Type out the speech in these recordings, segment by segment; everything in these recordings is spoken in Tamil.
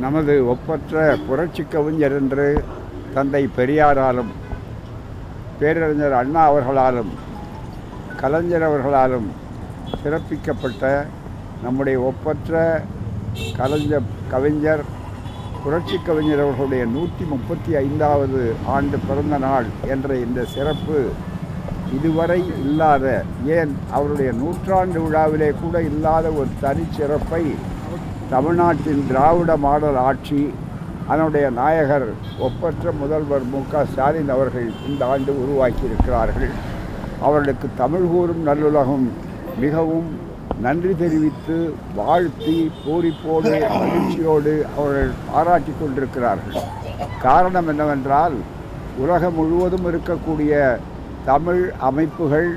நமது ஒப்பற்ற புரட்சி கவிஞர் என்று தந்தை பெரியாராலும் பேரறிஞர் அண்ணா அவர்களாலும் கலைஞர் அவர்களாலும் சிறப்பிக்கப்பட்ட நம்முடைய ஒப்பற்ற கலைஞர் கவிஞர் புரட்சி கவிஞர் அவர்களுடைய நூற்றி முப்பத்தி ஐந்தாவது ஆண்டு பிறந்த நாள் என்ற இந்த சிறப்பு இதுவரை இல்லாத ஏன் அவருடைய நூற்றாண்டு விழாவிலே கூட இல்லாத ஒரு தனிச்சிறப்பை தமிழ்நாட்டின் திராவிட மாடல் ஆட்சி அதனுடைய நாயகர் ஒப்பற்ற முதல்வர் மு க ஸ்டாலின் அவர்கள் இந்த ஆண்டு உருவாக்கியிருக்கிறார்கள். அவர்களுக்கு தமிழ் கூறும் நல்லுலகம். மிகவும் நன்றி தெரிவித்து வாழ்த்தி பூரிப்போடு மகிழ்ச்சியோடு அவர்கள் பாராட்டி கொண்டிருக்கிறார்கள். காரணம் என்னவென்றால் உலகம் முழுவதும் இருக்கக்கூடிய தமிழ் அமைப்புகள்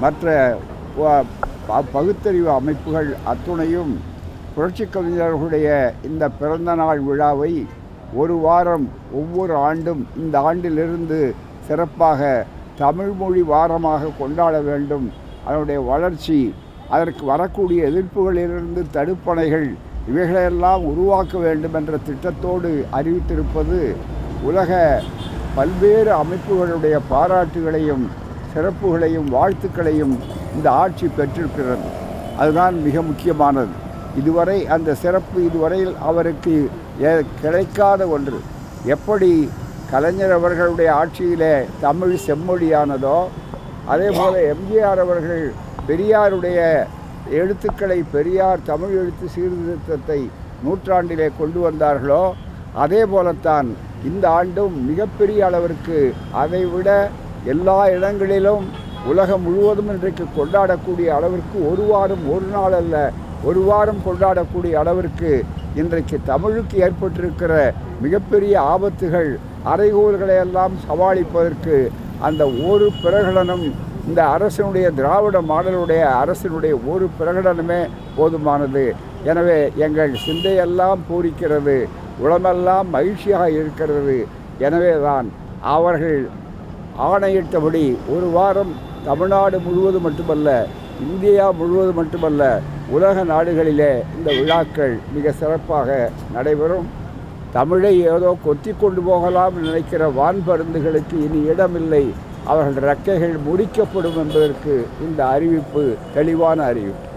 மற்ற ப- பகுத்தறிவு அமைப்புகள் அத்துணையும் புரட்சி கவிஞர்களுடைய இந்த பிறந்தநாள் விழாவை ஒரு வாரம் ஒவ்வொரு ஆண்டும் இந்த ஆண்டிலிருந்து சிறப்பாக தமிழ்மொழி வாரமாக கொண்டாட வேண்டும். அதனுடைய வளர்ச்சி அதற்கு வரக்கூடிய எதிர்ப்புகளிலிருந்து தடுப்பணைகள் இவைகளையெல்லாம் உருவாக்க வேண்டும் என்ற திட்டத்தோடு அறிவித்திருப்பது உலக பல்வேறு அமைப்புகளுடைய பாராட்டுகளையும் சிறப்புகளையும் வாழ்த்துக்களையும் இந்த ஆட்சி பெற்றிருக்கிறது. அதுதான் மிக முக்கியமானது. இதுவரை அந்த சிறப்பு இதுவரையில் அவருக்கு ஏ- கிடைக்காத ஒன்று. எப்படி கலைஞர் அவர்களுடைய ஆட்சியிலே தமிழ் செம்மொழியானதோ அதே போல் எம்ஜிஆர் அவர்கள் பெரியாருடைய எழுத்துக்களை பெரியார் தமிழ் எழுத்து சீர்திருத்தத்தை நூற்றாண்டிலே கொண்டு வந்தார்களோ அதே போலத்தான் இந்த ஆண்டும் மிகப்பெரிய அளவிற்கு அதைவிட எல்லா இடங்களிலும் உலகம் முழுவதும் இன்றைக்கு கொண்டாடக்கூடிய அளவிற்கு ஒரு வாரம் ஒரு நாள் அல்ல ஒரு வாரம் கொண்டாடக்கூடிய அளவிற்கு இன்றைக்கு தமிழுக்கு ஏற்பட்டிருக்கிற மிகப்பெரிய ஆபத்துகள் அறைகூல்களை எல்லாம் சமாளிப்பதற்கு அந்த ஒரு பிரகடனம் இந்த அரசினுடைய திராவிட மாடலுடைய அரசினுடைய ஒரு பிரகடனமே போதுமானது. எனவே எங்கள் சிந்தையெல்லாம் பூரிக்கிறது உளமெல்லாம் மகிழ்ச்சியாக இருக்கிறது. எனவே தான் அவர்கள் ஆணையிட்டபடி ஒரு வாரம் தமிழ்நாடு முழுவதும் மட்டுமல்ல இந்தியா முழுவதும் மட்டுமல்ல உலக நாடுகளிலே இந்த விழாக்கள் மிக சிறப்பாக நடைபெறும். தமிழை ஏதோ கொத்தி கொண்டு போகலாம் நினைக்கிற வான்பருந்துகளுக்கு இனி இடமில்லை. அவர்கள் ரெக்கைகள் முடிக்கப்படும் என்பதற்கு இந்த அறிவிப்பு தெளிவான அறிவிப்பு.